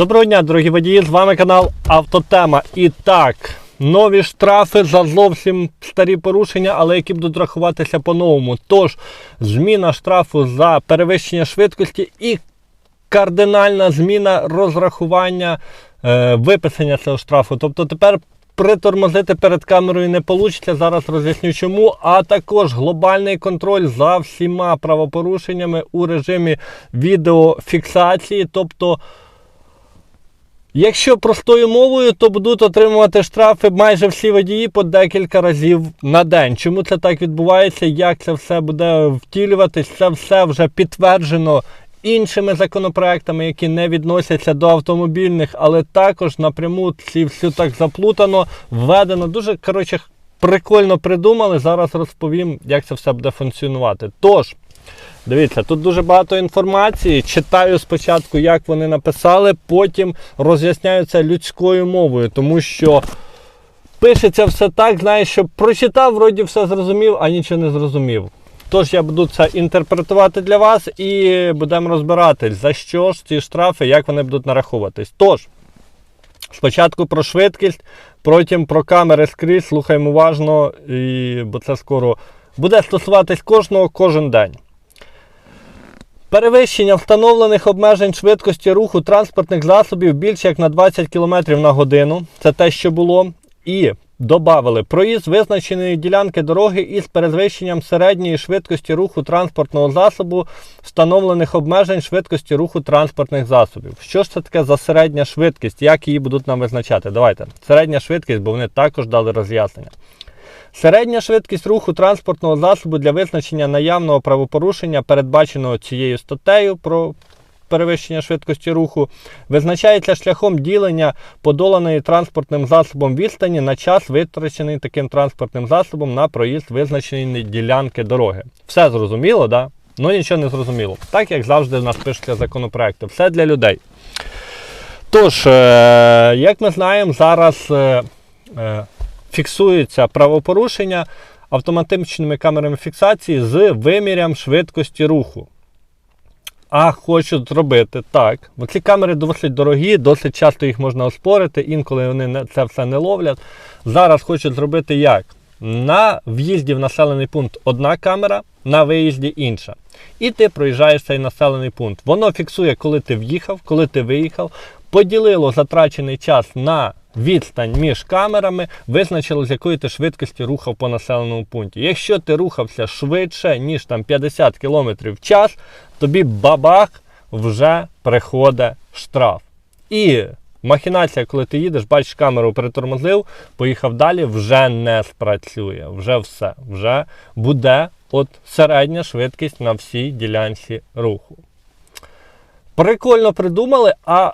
Доброго дня, дорогі водії! З вами канал Автотема. І так, нові штрафи за зовсім старі порушення, але які будуть рахуватися по-новому. Тож, зміна штрафу за перевищення швидкості і кардинальна зміна розрахування е, виписання цього штрафу. Тобто тепер притормозити перед камерою не вийде. Зараз роз'ясню чому. А також глобальний контроль за всіма правопорушеннями у режимі відеофіксації. Тобто. Якщо простою мовою, то будуть отримувати штрафи майже всі водії по декілька разів на день. Чому це так відбувається? Як це все буде втілюватись? Це все вже підтверджено іншими законопроектами, які не відносяться до автомобільних, але також напряму ці все так заплутано, введено. Дуже коротше прикольно придумали. Зараз розповім, як це все буде функціонувати. Тож. Дивіться, тут дуже багато інформації. Читаю спочатку, як вони написали, потім роз'ясняю це людською мовою, тому що пишеться все так, знаєш, що прочитав, вроді все зрозумів, а нічого не зрозумів. Тож я буду це інтерпретувати для вас і будемо розбиратись, за що ж ці штрафи, як вони будуть нараховуватись. Тож, спочатку про швидкість, потім про камери скрізь, слухаємо уважно, і, бо це скоро буде стосуватись кожного кожен день. Перевищення встановлених обмежень швидкості руху транспортних засобів більше як на 20 км на годину. Це те, що було. І додали проїзд визначеної ділянки дороги із перевищенням середньої швидкості руху транспортного засобу, встановлених обмежень швидкості руху транспортних засобів. Що ж це таке за середня швидкість? Як її будуть нам визначати? Давайте. Середня швидкість, бо вони також дали роз'яснення. Середня швидкість руху транспортного засобу для визначення наявного правопорушення, передбаченого цією статтею про перевищення швидкості руху, визначається шляхом ділення подоланої транспортним засобом відстані на час, витрачений таким транспортним засобом на проїзд визначеної ділянки дороги. Все зрозуміло, да? Ну нічого не зрозуміло. Так як завжди в нас пишуться законопроекти. Все для людей. Тож, е, як ми знаємо, зараз. Фіксується правопорушення автоматичними камерами фіксації з вимірям швидкості руху. А хочуть зробити так. Бо ці камери досить дорогі, досить часто їх можна оспорити, інколи вони це все не ловлять. Зараз хочуть зробити як? На в'їзді в населений пункт одна камера, на виїзді інша. І ти проїжджаєш цей населений пункт. Воно фіксує, коли ти в'їхав, коли ти виїхав, поділило затрачений час на відстань між камерами, визначило, з якої ти швидкості рухав по населеному пункті. Якщо ти рухався швидше, ніж там 50 км в час, тобі бабах вже приходить штраф. І махінація, коли ти їдеш, бачиш камеру, притормозив, поїхав далі, вже не спрацює. Вже все. Вже буде от середня швидкість на всій ділянці руху. Прикольно придумали, а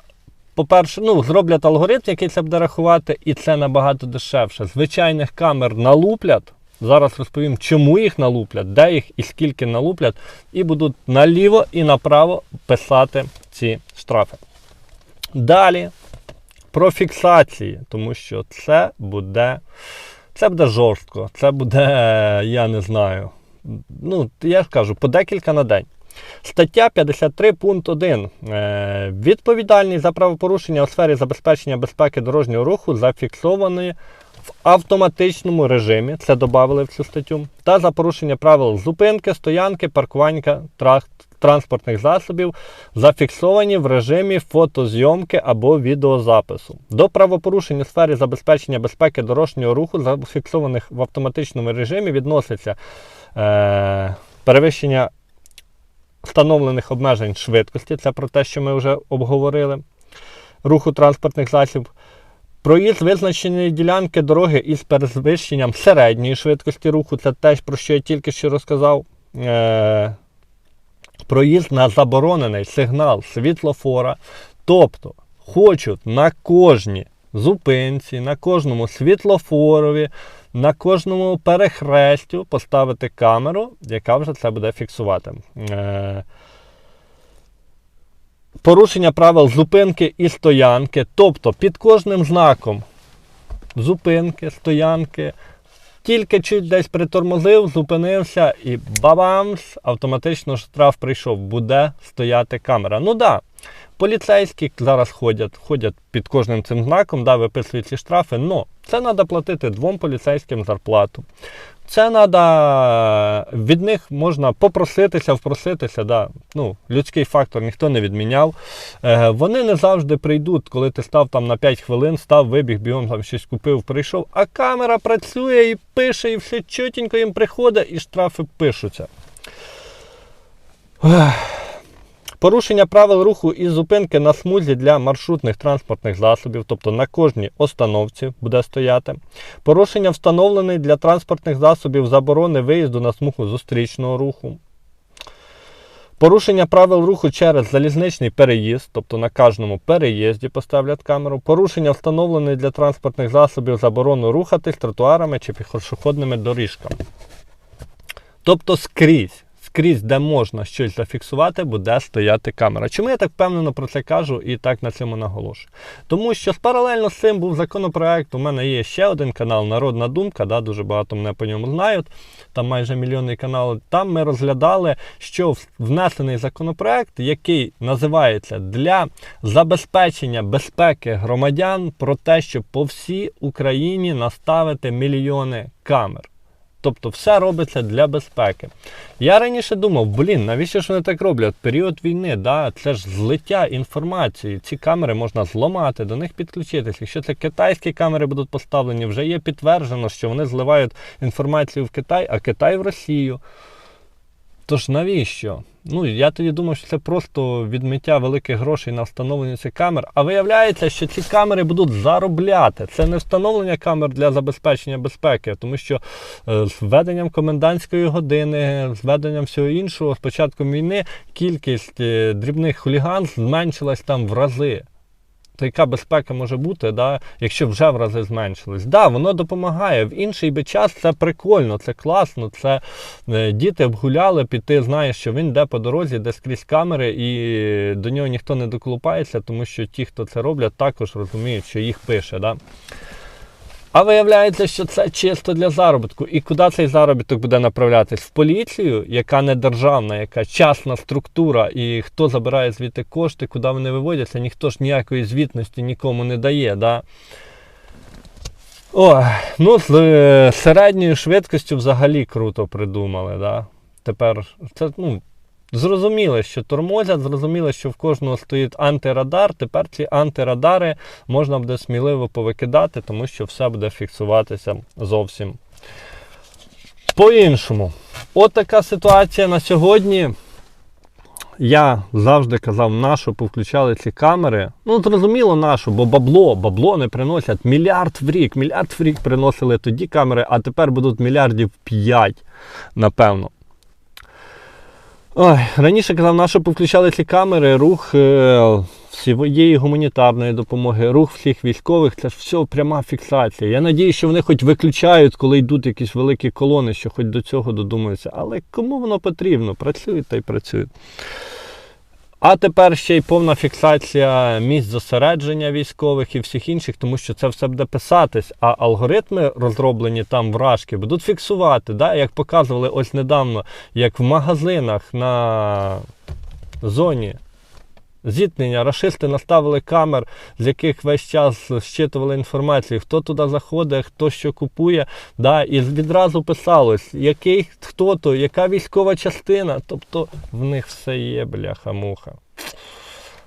по-перше, ну, зроблять алгоритм, який це буде рахувати, і це набагато дешевше. Звичайних камер налуплять. Зараз розповім, чому їх налуплять, де їх і скільки налуплять, і будуть наліво і направо писати ці штрафи. Далі про фіксації, тому що це буде, це буде жорстко, це буде, я не знаю. Ну, я ж кажу, по декілька на день. Стаття 53 пункт 1. Е, відповідальність за правопорушення у сфері забезпечення безпеки дорожнього руху зафіксовані в автоматичному режимі, це додали в цю статтю, та за порушення правил зупинки, стоянки, паркування транспортних засобів, зафіксовані в режимі фотозйомки або відеозапису. До правопорушень у сфері забезпечення безпеки дорожнього руху, зафіксованих в автоматичному режимі, відноситься е, перевищення встановлених обмежень швидкості, це про те, що ми вже обговорили, руху транспортних засобів, проїзд визначеної ділянки дороги із перевищенням середньої швидкості руху, це те, про що я тільки що розказав. Е- проїзд на заборонений сигнал світлофора. Тобто хочуть на кожній зупинці, на кожному світлофорові, на кожному перехрестю поставити камеру, яка вже це буде фіксувати. Е, порушення правил зупинки і стоянки. Тобто під кожним знаком зупинки, стоянки. Тільки чуть десь притормозив, зупинився і бабамс, автоматично штраф прийшов. Буде стояти камера. Ну да, Поліцейські зараз ходять, ходять під кожним цим знаком, да, виписують ці штрафи. але це треба платити двом поліцейським зарплату. Це треба від них можна попроситися, впроситися. Да. Ну, людський фактор ніхто не відміняв. Е, вони не завжди прийдуть, коли ти став там на 5 хвилин, став, вибіг, бігом там щось купив, прийшов, а камера працює і пише, і все чотенько їм приходить, і штрафи пишуться. Порушення правил руху і зупинки на смузі для маршрутних транспортних засобів, тобто на кожній остановці буде стояти. Порушення встановлений для транспортних засобів заборони виїзду на смугу зустрічного руху. Порушення правил руху через залізничний переїзд, тобто на кожному переїзді поставлять камеру. Порушення встановлений для транспортних засобів заборону рухатись тротуарами чи пішохідними доріжками. Тобто скрізь, скрізь, де можна щось зафіксувати, буде стояти камера. Чому я так впевнено про це кажу і так на цьому наголошую? Тому що паралельно з цим був законопроект. У мене є ще один канал Народна Думка, да, дуже багато мене по ньому знають. Там майже мільйонний канал. Там ми розглядали, що внесений законопроект, який називається для забезпечення безпеки громадян про те, щоб по всій Україні наставити мільйони камер. Тобто все робиться для безпеки. Я раніше думав, блін, навіщо ж вони так роблять? Період війни, да, це ж злиття інформації. Ці камери можна зламати, до них підключитись. Якщо це китайські камери будуть поставлені, вже є підтверджено, що вони зливають інформацію в Китай, а Китай в Росію. Тож навіщо? Ну, я тоді думав, що це просто відмиття великих грошей на встановлення цих камер. А виявляється, що ці камери будуть заробляти. Це не встановлення камер для забезпечення безпеки, тому що е, з введенням комендантської години, з введенням всього іншого, з початком війни кількість е, дрібних хуліган зменшилась там в рази. То яка безпека може бути, да, якщо вже в рази зменшилось? Да, воно допомагає. В інший би час це прикольно, це класно. Це е, діти обгуляли, піти, знаєш, що він йде по дорозі, де скрізь камери, і до нього ніхто не доколупається, тому що ті, хто це роблять, також розуміють, що їх пише. Да? А виявляється, що це чисто для заробітку. І куди цей заробіток буде направлятись? В поліцію, яка не державна, яка частна структура, і хто забирає звідти кошти, куди вони виводяться, ніхто ж ніякої звітності нікому не дає. Да? О, ну з е, середньою швидкістю взагалі круто придумали. Да? Тепер це, ну. Зрозуміло, що тормозять, зрозуміло, що в кожного стоїть антирадар. Тепер ці антирадари можна буде сміливо повикидати, тому що все буде фіксуватися зовсім по-іншому. От така ситуація на сьогодні. Я завжди казав, нашу повключали ці камери. Ну, зрозуміло, нашу, бо бабло, бабло не приносять мільярд в рік. Мільярд в рік приносили тоді камери, а тепер будуть мільярдів 5, напевно. Ой, Раніше казав, на що повключали ці камери, рух е, всієї гуманітарної допомоги, рух всіх військових це ж все пряма фіксація. Я надію, що вони хоч виключають, коли йдуть якісь великі колони, що хоч до цього додумаються. Але кому воно потрібно? Працюють та й працюють. А тепер ще й повна фіксація місць зосередження військових і всіх інших, тому що це все буде писатись, а алгоритми розроблені там вражки будуть фіксувати, да? як показували ось недавно, як в магазинах на зоні зіткнення рашисти наставили камер, з яких весь час щитували інформацію, хто туди заходить, хто що купує. Да, І відразу писалось, який хто то, яка військова частина. Тобто в них все є, бляха-муха.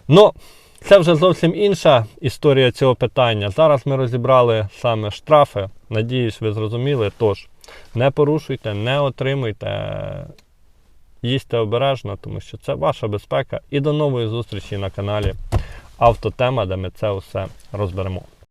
Ну, це вже зовсім інша історія цього питання. Зараз ми розібрали саме штрафи. Надіюсь, ви зрозуміли. Тож, не порушуйте, не отримуйте. Їсти обережно, тому що це ваша безпека. І до нової зустрічі на каналі Автотема, де ми це все розберемо.